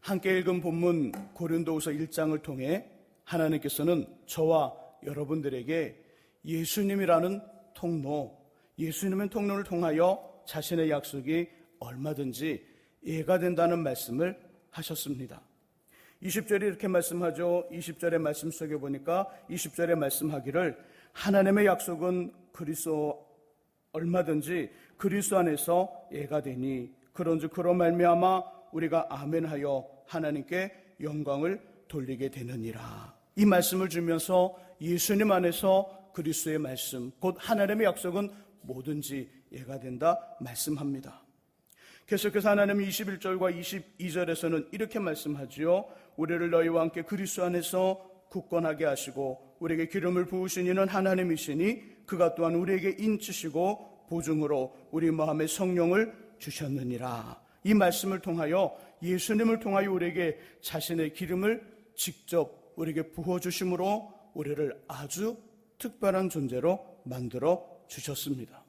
함께 읽은 본문 고린도후서 1장을 통해 하나님께서는 저와 여러분들에게 예수님이라는 통로, 예수님의 통로를 통하여 자신의 약속이 얼마든지 예가 된다는 말씀을 하셨습니다. 20절이 이렇게 말씀하죠. 20절의 말씀 속에 보니까 20절에 말씀하기를 하나님의 약속은 그리스도 얼마든지 그리스도 안에서 예가 되니 그런즉 그런 말미암아 우리가 아멘하여 하나님께 영광을 돌리게 되느니라. 이 말씀을 주면서 예수님 안에서 그리스도의 말씀, 곧 하나님의 약속은 뭐든지 예가 된다 말씀합니다. 계속해서 하나님 21절과 22절에서는 이렇게 말씀하지요. 우리를 너희와 함께 그리스도 안에서 굳건하게 하시고 우리에게 기름을 부으신 이는 하나님이시니 그가 또한 우리에게 인치시고 보증으로 우리 마음에 성령을 주셨느니라. 이 말씀을 통하여 예수님을 통하여 우리에게 자신의 기름을 직접 우리에게 부어 주심으로 우리를 아주 특별한 존재로 만들어 주셨습니다.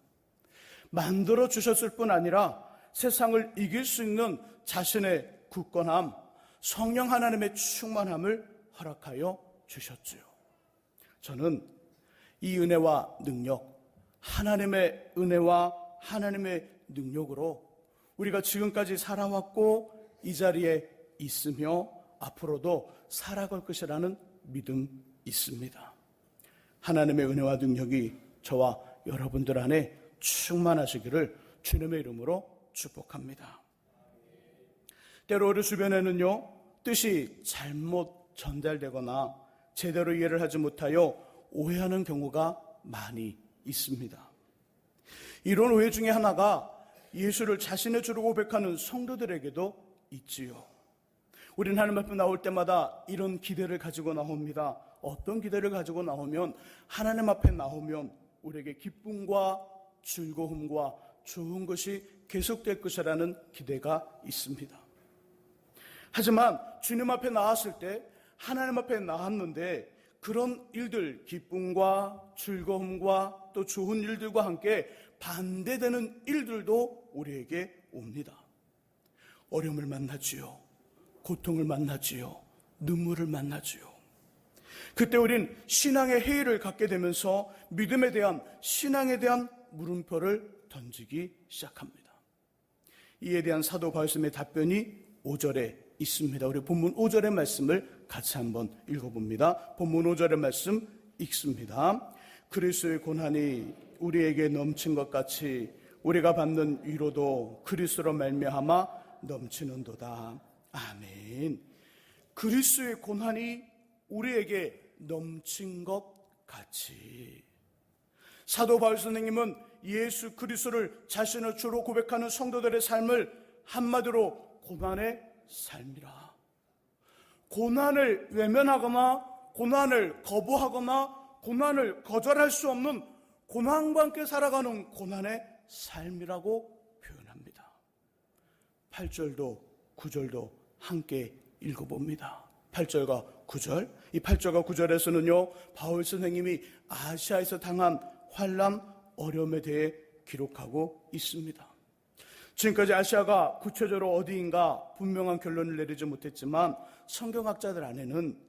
만들어 주셨을 뿐 아니라 세상을 이길 수 있는 자신의 굳건함, 성령 하나님의 충만함을 허락하여 주셨지요. 저는 이 은혜와 능력, 하나님의 은혜와 하나님의 능력으로 우리가 지금까지 살아왔고 이 자리에 있으며 앞으로도 살아갈 것이라는 믿음 있습니다. 하나님의 은혜와 능력이 저와 여러분들 안에 충만하시기를 주님의 이름으로 축복합니다. 때로 우리 주변에는요, 뜻이 잘못 전달되거나 제대로 이해를 하지 못하여 오해하는 경우가 많이 있습니다. 이런 오해 중에 하나가 예수를 자신의 주로 고백하는 성도들에게도 있지요. 우리는 하나님 앞에 나올 때마다 이런 기대를 가지고 나옵니다. 어떤 기대를 가지고 나오면 하나님 앞에 나오면 우리에게 기쁨과 즐거움과 좋은 것이 계속될 것이라는 기대가 있습니다. 하지만 주님 앞에 나왔을 때 하나님 앞에 나왔는데 그런 일들, 기쁨과 즐거움과 또 좋은 일들과 함께 반대되는 일들도 우리에게 옵니다. 어려움을 만나지요. 고통을 만나지요. 눈물을 만나지요. 그때 우린 신앙의 회의를 갖게 되면서 믿음에 대한 신앙에 대한 물음표를 던지기 시작합니다. 이에 대한 사도 바울스의 답변이 5절에 있습니다. 우리 본문 5절의 말씀을 같이 한번 읽어봅니다. 본문 5절의 말씀 읽습니다. 그리스도의 고난이 우리에게 넘친 것 같이 우리가 받는 위로도 그리스도로 말미암아 넘치는도다. 아멘. 그리스도의 고난이 우리에게 넘친 것 같이. 사도 바울 선생님은 예수 그리스도를 자신의 주로 고백하는 성도들의 삶을 한마디로 고난의 삶이라. 고난을 외면하거나 고난을 거부하거나 고난을 거절할 수 없는 고난과 함께 살아가는 고난의 삶이라고 표현합니다. 8절도 9절도 함께 읽어봅니다. 8절과 9절. 이 8절과 9절에서는요, 바울 선생님이 아시아에서 당한 환란, 어려움에 대해 기록하고 있습니다. 지금까지 아시아가 구체적으로 어디인가 분명한 결론을 내리지 못했지만 성경학자들 안에는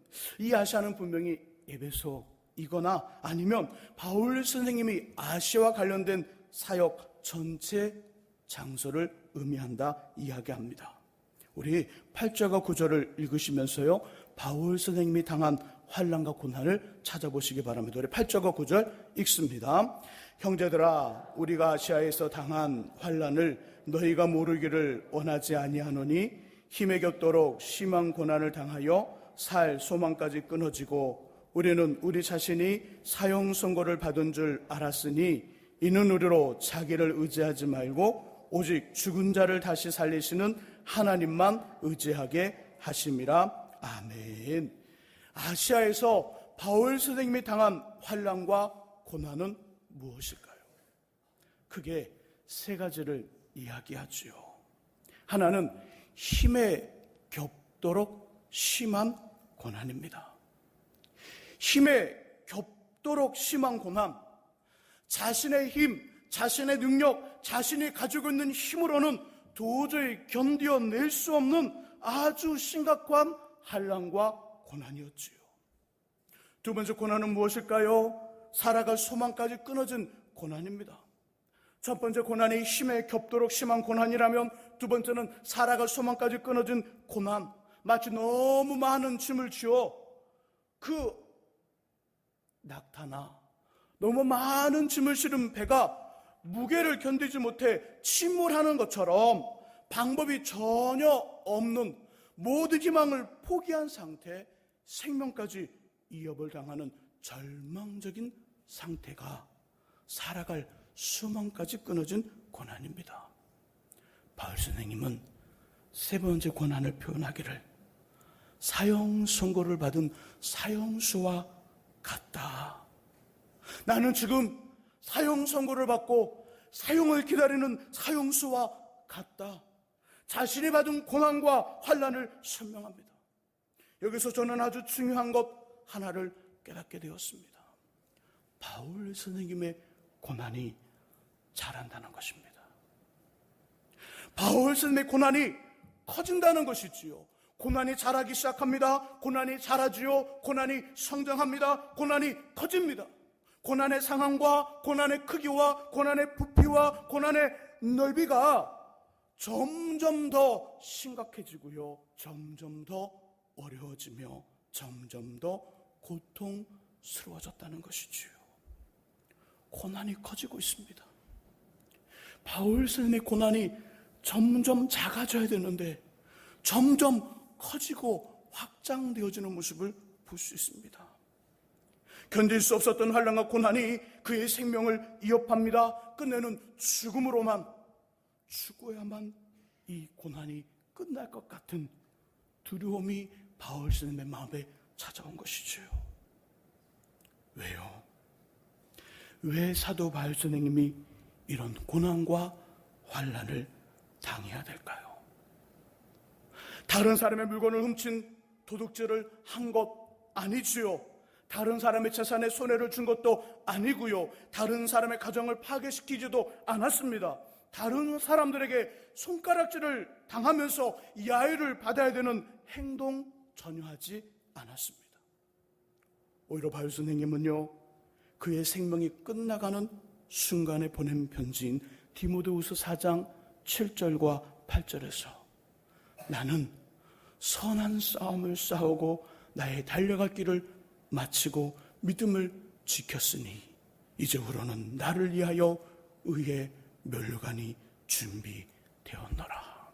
이 아시아는 분명히 에베소 이거나 아니면 바울 선생님이 아시아와 관련된 사역 전체 장소를 의미한다 이야기합니다. 우리 8절과 9절을 읽으시면서요. 바울 선생님이 당한 환란과 고난을 찾아보시기 바랍니다. 우리 8절과 9절 읽습니다. 형제들아 우리가 아시아에서 당한 환란을 너희가 모르기를 원하지 아니하노니 힘에 겹도록 심한 고난을 당하여 살 소망까지 끊어지고 우리는 우리 자신이 사형 선고를 받은 줄 알았으니 이는 우리로 자기를 의지하지 말고 오직 죽은 자를 다시 살리시는 하나님만 의지하게 하심이라. 아멘. 아시아에서 바울 선생님이 당한 환란과 고난은 무엇일까요? 크게 세 가지를 이야기하지요. 하나는 힘에 겹도록 심한 고난입니다. 힘에 겹도록 심한 고난, 자신의 힘, 자신의 능력, 자신이 가지고 있는 힘으로는 도저히 견뎌낼 수 없는 아주 심각한 한란과 고난이었지요. 두 번째 고난은 무엇일까요? 살아갈 소망까지 끊어진 고난입니다. 첫 번째 고난이 힘에 겹도록 심한 고난이라면 두 번째는 살아갈 소망까지 끊어진 고난. 마치 너무 많은 짐을 지어 그 낙타나 너무 많은 짐을 실은 배가 무게를 견디지 못해 침몰하는 것처럼 방법이 전혀 없는 모든 희망을 포기한 상태 생명까지 이협을 당하는 절망적인 상태가 살아갈 수망까지 끊어진 고난입니다. 바울 선생님은 세 번째 고난을 표현하기를 사형 선고를 받은 사형수와 같다. 나는 지금 사형 선고를 받고 사형을 기다리는 사형수와 같다. 자신이 받은 고난과 환란을 설명합니다. 여기서 저는 아주 중요한 것 하나를 깨닫게 되었습니다. 바울 선생님의 고난이 자란다는 것입니다. 바울 선생님의 고난이 커진다는 것이지요. 고난이 자라기 시작합니다. 고난이 자라지요. 고난이 성장합니다. 고난이 커집니다. 고난의 상황과 고난의 크기와 고난의 부피와 고난의 넓이가 점점 더 심각해지고요. 점점 더 어려워지며 점점 더 고통스러워졌다는 것이지요. 고난이 커지고 있습니다. 바울 선생의 고난이 점점 작아져야 되는데 점점 커지고 확장되어지는 모습을 볼 수 있습니다. 견딜 수 없었던 환란과 고난이 그의 생명을 이어합니다. 끝내는 죽음으로만 죽어야만 이 고난이 끝날 것 같은 두려움이 바울 선생의 마음에 찾아온 것이지요. 왜요? 왜 사도 바울 선생님이 이런 고난과 환란을 당해야 될까요? 다른 사람의 물건을 훔친 도둑질을 한 것 아니지요. 다른 사람의 재산에 손해를 준 것도 아니고요. 다른 사람의 가정을 파괴시키지도 않았습니다. 다른 사람들에게 손가락질을 당하면서 야유를 받아야 되는 행동 전혀 하지 않았습니다. 오히려 바울 선생님은요, 그의 생명이 끝나가는 순간에 보낸 편지인 디모데후서 4장 7절과 8절에서 나는 선한 싸움을 싸우고 나의 달려갈 길을 마치고 믿음을 지켰으니 이제부로는 나를 위하여 의의 멸류관이 준비되었노라.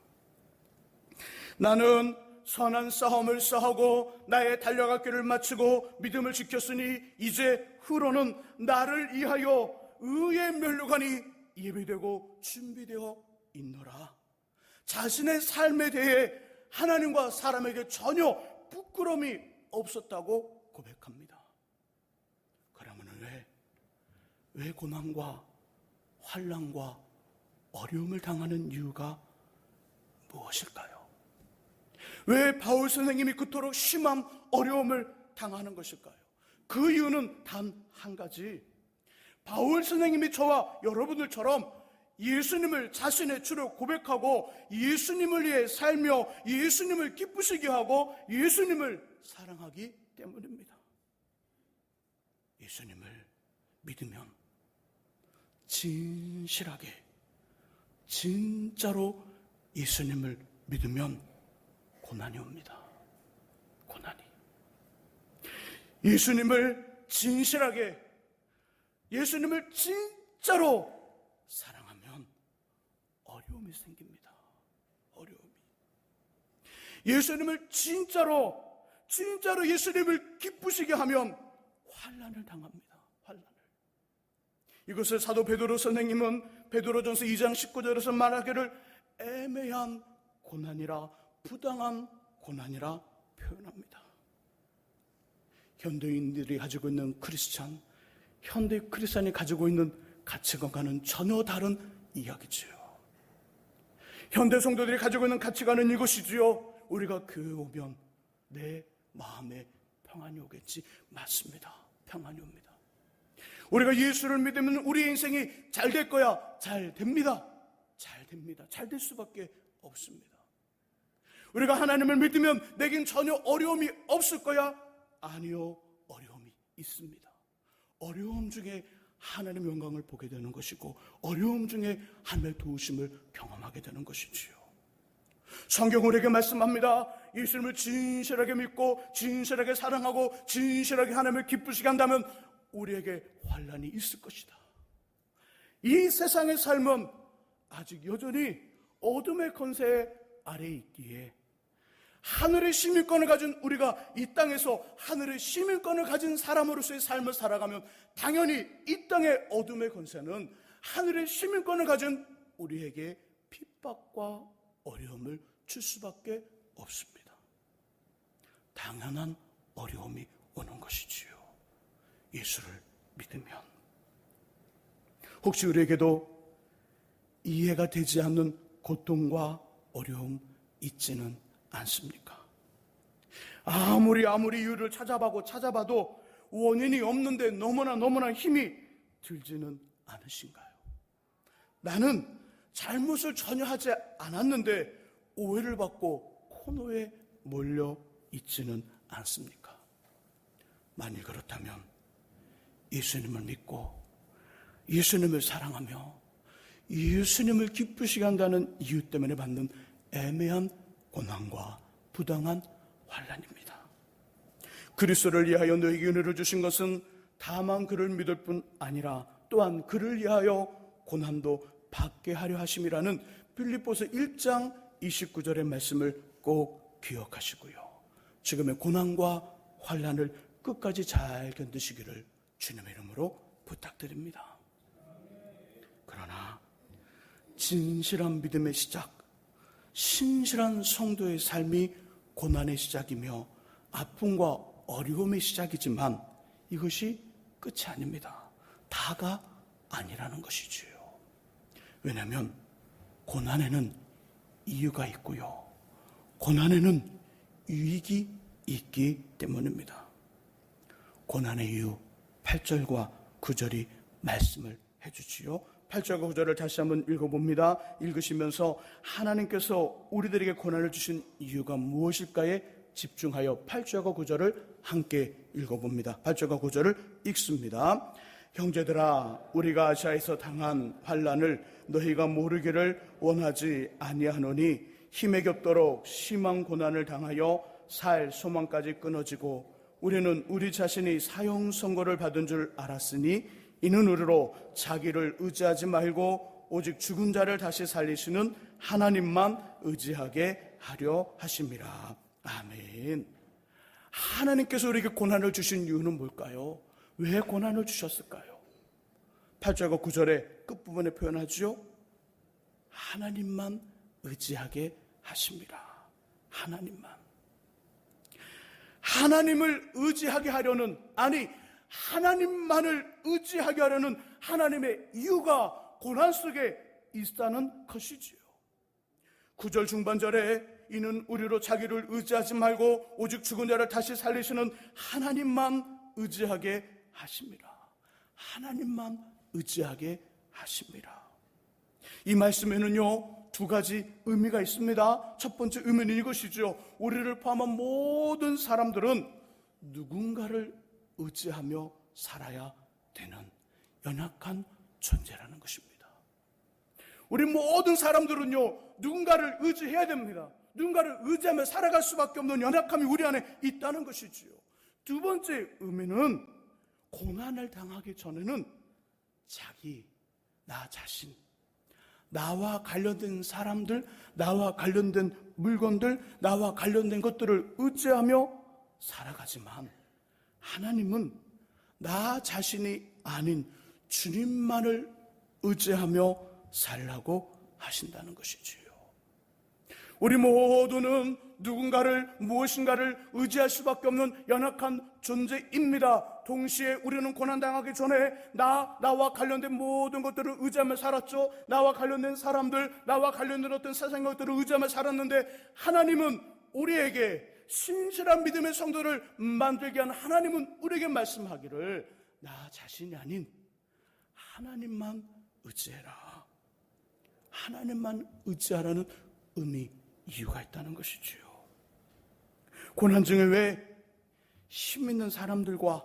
나는 선한 싸움을 싸우고 나의 달려갈 길을 마치고 믿음을 지켰으니 이제 후로는 나를 위하여 의의 멸류관이 예비되고 준비되어 있노라. 자신의 삶에 대해 하나님과 사람에게 전혀 부끄러움이 없었다고 고백합니다. 그러면 왜, 왜 고난과 환란과 어려움을 당하는 이유가 무엇일까요? 왜 바울 선생님이 그토록 심한 어려움을 당하는 것일까요? 그 이유는 단 한 가지. 바울 선생님이 저와 여러분들처럼 예수님을 자신의 주로 고백하고 예수님을 위해 살며 예수님을 기쁘시게 하고 예수님을 사랑하기 때문입니다. 예수님을 믿으면 진실하게 진짜로 예수님을 믿으면 고난이 옵니다. 고난이. 예수님을 진실하게 예수님을 진짜로 사랑하면 어려움이 생깁니다. 어려움이. 예수님을 진짜로 진짜로 예수님을 기쁘시게 하면 환란을 당합니다. 환란을. 이것을 사도 베드로 선생님은 베드로전서 2장 19절에서 말하기를 애매한 고난이라 부당한 고난이라 표현합니다. 현대인들이 가지고 있는 크리스찬, 현대 크리스찬이 가지고 있는 가치관과는 전혀 다른 이야기지요. 현대 성도들이 가지고 있는 가치관은 이것이지요. 우리가 교회 오면 내 마음에 평안이 오겠지. 맞습니다. 평안이 옵니다. 우리가 예수를 믿으면 우리 인생이 잘 될 거야. 잘 됩니다. 잘 됩니다. 잘 될 수밖에 없습니다. 우리가 하나님을 믿으면 내겐 전혀 어려움이 없을 거야? 아니요, 어려움이 있습니다. 어려움 중에 하나님의 영광을 보게 되는 것이고, 어려움 중에 하나님의 도우심을 경험하게 되는 것이지요. 성경 우리에게 말씀합니다. 예수님을 진실하게 믿고, 진실하게 사랑하고, 진실하게 하나님을 기쁘시게 한다면, 우리에게 환란이 있을 것이다. 이 세상의 삶은 아직 여전히 어둠의 권세 아래에 있기에 하늘의 시민권을 가진 우리가 이 땅에서 하늘의 시민권을 가진 사람으로서의 삶을 살아가면 당연히 이 땅의 어둠의 권세는 하늘의 시민권을 가진 우리에게 핍박과 어려움을 줄 수밖에 없습니다. 당연한 어려움이 오는 것이지요. 예수를 믿으면. 혹시 우리에게도 이해가 되지 않는 고통과 어려움 있지는 않습니까? 아무리 아무리 이유를 찾아봐고 찾아봐도 원인이 없는데 너무나 너무나 힘이 들지는 않으신가요? 나는 잘못을 전혀 하지 않았는데 오해를 받고 코너에 몰려 있지는 않습니까? 만일 그렇다면 예수님을 믿고 예수님을 사랑하며 예수님을 기쁘시게 한다는 이유 때문에 받는 애매한 고난과 부당한 환란입니다. 그리스도를 위하여 너에게 은혜를 주신 것은 다만 그를 믿을 뿐 아니라 또한 그를 위하여 고난도 받게 하려 하심이라는 빌립보서 1장 29절의 말씀을 꼭 기억하시고요. 지금의 고난과 환란을 끝까지 잘 견디시기를 주님의 이름으로 부탁드립니다. 그러나 진실한 믿음의 시작, 신실한 성도의 삶이 고난의 시작이며 아픔과 어려움의 시작이지만 이것이 끝이 아닙니다. 다가 아니라는 것이지요. 왜냐하면 고난에는 이유가 있고요. 고난에는 유익이 있기 때문입니다. 고난의 이유 8절과 9절이 말씀을 해주지요. 8절과 9절을 다시 한번 읽어봅니다. 읽으시면서 하나님께서 우리들에게 고난을 주신 이유가 무엇일까에 집중하여 8절과 9절을 함께 읽어봅니다. 8절과 9절을 읽습니다. 형제들아 우리가 아시아에서 당한 환란을 너희가 모르기를 원하지 아니하노니 힘에 겹도록 심한 고난을 당하여 살 소망까지 끊어지고 우리는 우리 자신이 사형 선고를 받은 줄 알았으니 이는 우리로 자기를 의지하지 말고 오직 죽은 자를 다시 살리시는 하나님만 의지하게 하려 하심이라. 아멘. 하나님께서 우리에게 고난을 주신 이유는 뭘까요? 왜 고난을 주셨을까요? 8절과 9절의 끝부분에 표현하죠. 하나님만 의지하게 하십니다. 하나님만. 하나님을 의지하게 하려는, 아니, 하나님만을 의지하게 하려는 하나님의 이유가 고난 속에 있다는 것이지요. 9절 중반절에 이는 우리로 자기를 의지하지 말고 오직 죽은 자를 다시 살리시는 하나님만 의지하게 하십니다. 하나님만 의지하게 하십니다. 이 말씀에는요, 두 가지 의미가 있습니다. 첫 번째 의미는 이것이죠. 우리를 포함한 모든 사람들은 누군가를 의지하며 살아야 되는 연약한 존재라는 것입니다. 우리 모든 사람들은요, 누군가를 의지해야 됩니다. 누군가를 의지하며 살아갈 수밖에 없는 연약함이 우리 안에 있다는 것이지요. 두 번째 의미는 고난을 당하기 전에는 자기, 나 자신, 나와 관련된 사람들, 나와 관련된 물건들, 나와 관련된 것들을 의지하며 살아가지만 하나님은 나 자신이 아닌 주님만을 의지하며 살라고 하신다는 것이지요. 우리 모두는 누군가를 무엇인가를 의지할 수밖에 없는 연약한 존재입니다. 동시에 우리는 고난당하기 전에 나, 나와 관련된 모든 것들을 의지하며 살았죠. 나와 관련된 사람들, 나와 관련된 어떤 세상의 것들을 의지하며 살았는데 하나님은 우리에게 신실한 믿음의 성도를 만들게 한 하나님은 우리에게 말씀하기를 나 자신이 아닌 하나님만 의지해라. 하나님만 의지하라는 의미, 이유가 있다는 것이지요. 고난 중에 왜 힘 있는 사람들과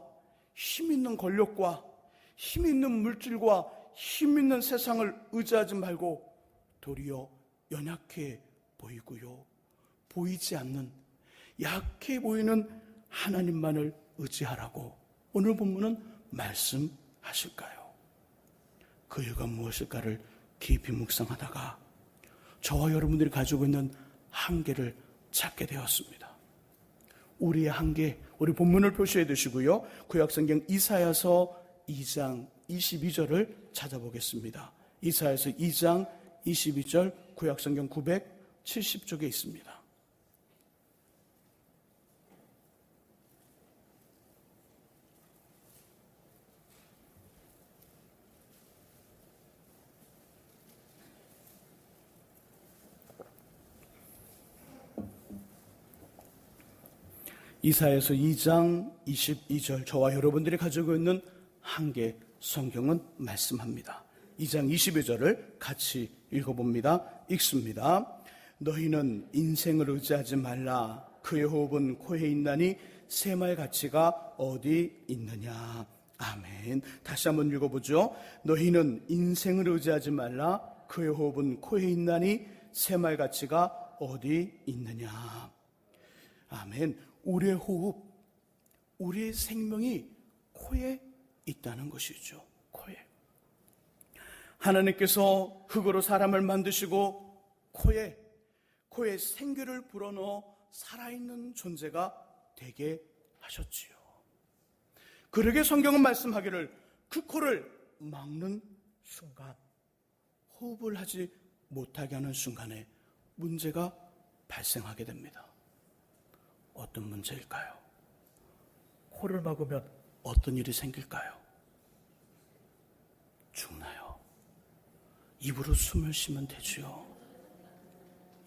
힘 있는 권력과 힘 있는 물질과 힘 있는 세상을 의지하지 말고 도리어 연약해 보이고요. 보이지 않는 약해 보이는 하나님만을 의지하라고 오늘 본문은 말씀하실까요? 그 이유가 무엇일까를 깊이 묵상하다가 저와 여러분들이 가지고 있는 한계를 찾게 되었습니다. 우리의 한계, 우리 본문을 표시해 두시고요. 구약성경 이사야서 2장 22절을 찾아보겠습니다. 이사야서 2장 22절 구약성경 970쪽에 있습니다. 이사에서 2장 22절 저와 여러분들이 가지고 있는 한계 성경은 말씀합니다. 2장 22절을 같이 읽어봅니다. 읽습니다. 너희는 인생을 의지하지 말라. 그의 호흡은 코에 있나니 새말 가치가 어디 있느냐. 아멘. 다시 한번 읽어보죠. 너희는 인생을 의지하지 말라. 그의 호흡은 코에 있나니 새말 가치가 어디 있느냐. 아멘. 우리의 호흡, 우리의 생명이 코에 있다는 것이죠. 코에. 하나님께서 흙으로 사람을 만드시고 코에, 코에 생기를 불어넣어 살아있는 존재가 되게 하셨지요. 그러게 성경은 말씀하기를 그 코를 막는 순간, 호흡을 하지 못하게 하는 순간에 문제가 발생하게 됩니다. 어떤 문제일까요? 코를 막으면 어떤 일이 생길까요? 죽나요? 입으로 숨을 쉬면 되지요.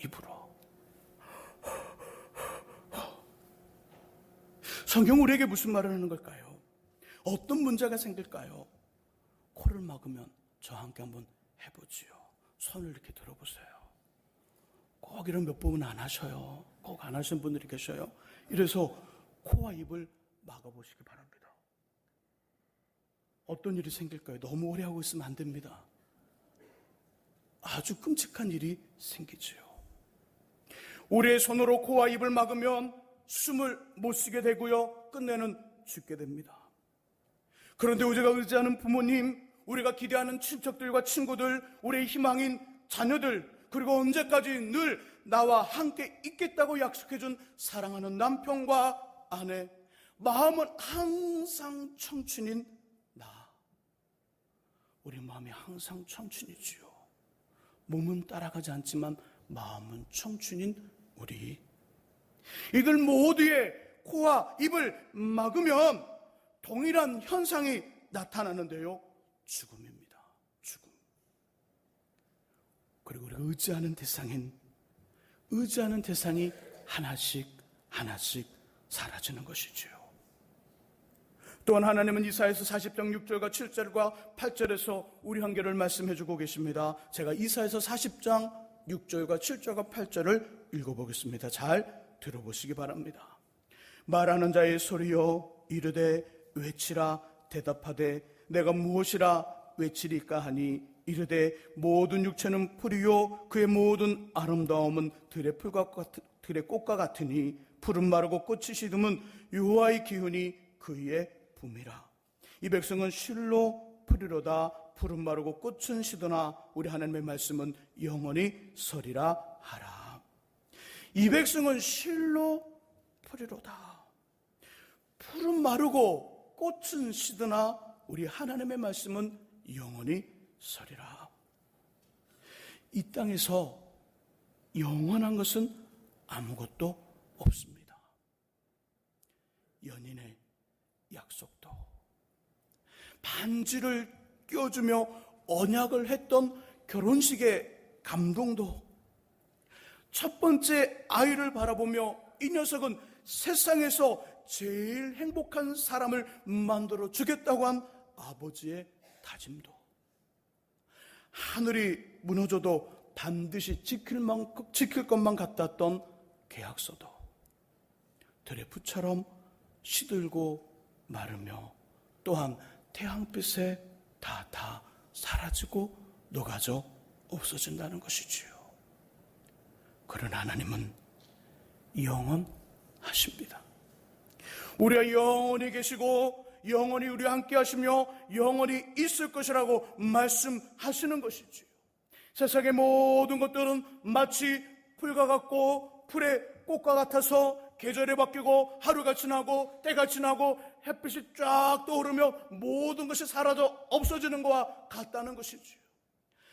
입으로. 성경 우리에게 무슨 말을 하는 걸까요? 어떤 문제가 생길까요? 코를 막으면 저와 함께 한번 해보지요. 손을 이렇게 들어보세요. 꼭 이런 몇 부분 안 하셔요. 꼭 안 하시는 분들이 계셔요. 이래서 코와 입을 막아보시기 바랍니다. 어떤 일이 생길까요? 너무 오래 하고 있으면 안 됩니다. 아주 끔찍한 일이 생기지요. 우리의 손으로 코와 입을 막으면 숨을 못 쉬게 되고요. 끝내는 죽게 됩니다. 그런데 우리가 의지하는 부모님, 우리가 기대하는 친척들과 친구들, 우리의 희망인 자녀들, 그리고 언제까지 늘 나와 함께 있겠다고 약속해준 사랑하는 남편과 아내, 마음은 항상 청춘인 나. 우리 마음이 항상 청춘이지요. 몸은 따라가지 않지만 마음은 청춘인 우리. 이들 모두의 코와 입을 막으면 동일한 현상이 나타나는데요. 죽음입니다. 죽음. 그리고 우리가 의지하는 대상인 의지하는 대상이 하나씩 하나씩 사라지는 것이지요. 또한 하나님은 이사에서 40장 6절과 7절과 8절에서 우리 한계를 말씀해 주고 계십니다. 제가 이사에서 40장 6절과 7절과 8절을 읽어보겠습니다. 잘 들어보시기 바랍니다. 말하는 자의 소리여 이르되 외치라 대답하되 내가 무엇이라 외치리까 하니 이르되 모든 육체는 풀이요 그의 모든 아름다움은 들의 풀과 같 들의 꽃과 같으니 푸른 마르고 꽃이 시듬은 여호와의 기운이 그의 붐이라. 이 백성은 실로 풀이로다 푸른 마르고 꽃은 시드나 우리 하나님의 말씀은 영원히 서리라 하라. 이 백성은 실로 풀이로다. 푸른 마르고 꽃은 시드나 우리 하나님의 말씀은 영원히 서리라. 이 땅에서 영원한 것은 아무것도 없습니다. 연인의 약속도, 반지를 껴주며 언약을 했던 결혼식의 감동도, 첫 번째 아이를 바라보며 이 녀석은 세상에서 제일 행복한 사람을 만들어 주겠다고 한 아버지의 다짐도, 하늘이 무너져도 반드시 지킬 만큼 지킬 것만 같았던 계약서도 붓처럼 시들고 마르며 또한 태양빛에 다다 사라지고 녹아져 없어진다는 것이지요. 그런 하나님은 영원하십니다. 우리가 영원히 계시고 영원히 우리와 함께 하시며 영원히 있을 것이라고 말씀하시는 것이지요. 세상의 모든 것들은 마치 풀과 같고 풀의 꽃과 같아서 계절이 바뀌고 하루가 지나고 때가 지나고 햇빛이 쫙 떠오르며 모든 것이 사라져 없어지는 것과 같다는 것이지요.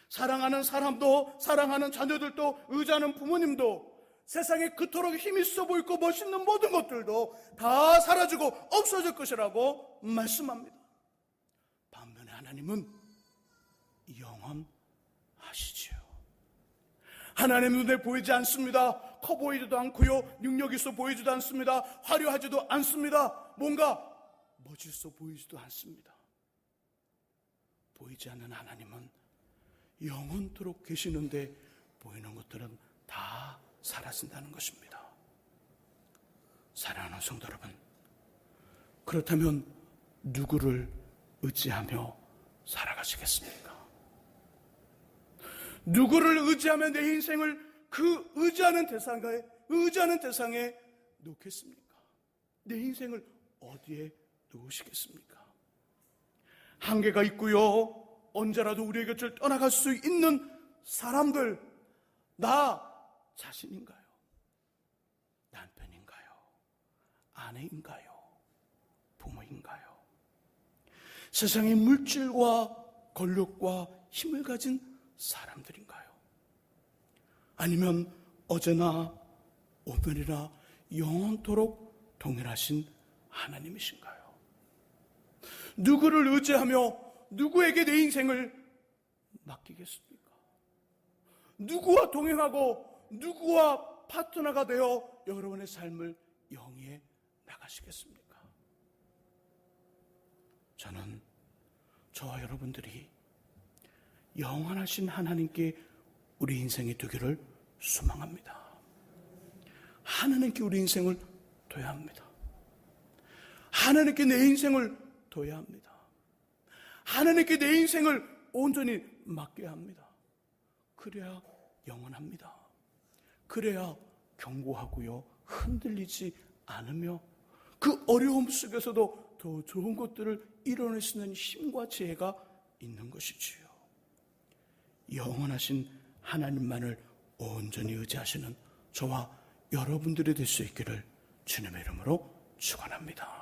사랑하는 사람도 사랑하는 자녀들도 의지하는 부모님도 세상에 그토록 힘이 있어 보이고 멋있는 모든 것들도 다 사라지고 없어질 것이라고 말씀합니다. 반면에 하나님은 영원하시지요. 하나님 눈에 보이지 않습니다. 커 보이지도 않고요. 능력 있어 보이지도 않습니다. 화려하지도 않습니다. 뭔가 멋있어 보이지도 않습니다. 보이지 않는 하나님은 영원토록 계시는데 보이는 것들은 다 사라진다는 것입니다. 사랑하는 성도 여러분, 그렇다면 누구를 의지하며 살아가시겠습니까? 누구를 의지하며 내 인생을 그 의지하는 대상에, 의지하는 대상에 놓겠습니까? 내 인생을 어디에 놓으시겠습니까? 한계가 있고요. 언제라도 우리의 곁을 떠나갈 수 있는 사람들, 나 자신인가요? 남편인가요? 아내인가요? 부모인가요? 세상의 물질과 권력과 힘을 가진 사람들인가요? 아니면 어제나 오늘이나 영원토록 동일하신 하나님이신가요? 누구를 의지하며 누구에게 내 인생을 맡기겠습니까? 누구와 동행하고 누구와 파트너가 되어 여러분의 삶을 영위해 나가시겠습니까? 저는 저와 여러분들이 영원하신 하나님께 우리 인생이 되기를 소망합니다. 하나님께 우리 인생을 둬야 합니다. 하나님께 내 인생을 둬야 합니다. 하나님께 내 인생을 온전히 맡겨야 합니다. 그래야 영원합니다. 그래야 견고하고요. 흔들리지 않으며 그 어려움 속에서도 더 좋은 것들을 이뤄낼 수 있는 힘과 지혜가 있는 것이지요. 영원하신 하나님만을 온전히 의지하시는 저와 여러분들이 될 수 있기를 주님의 이름으로 축원합니다.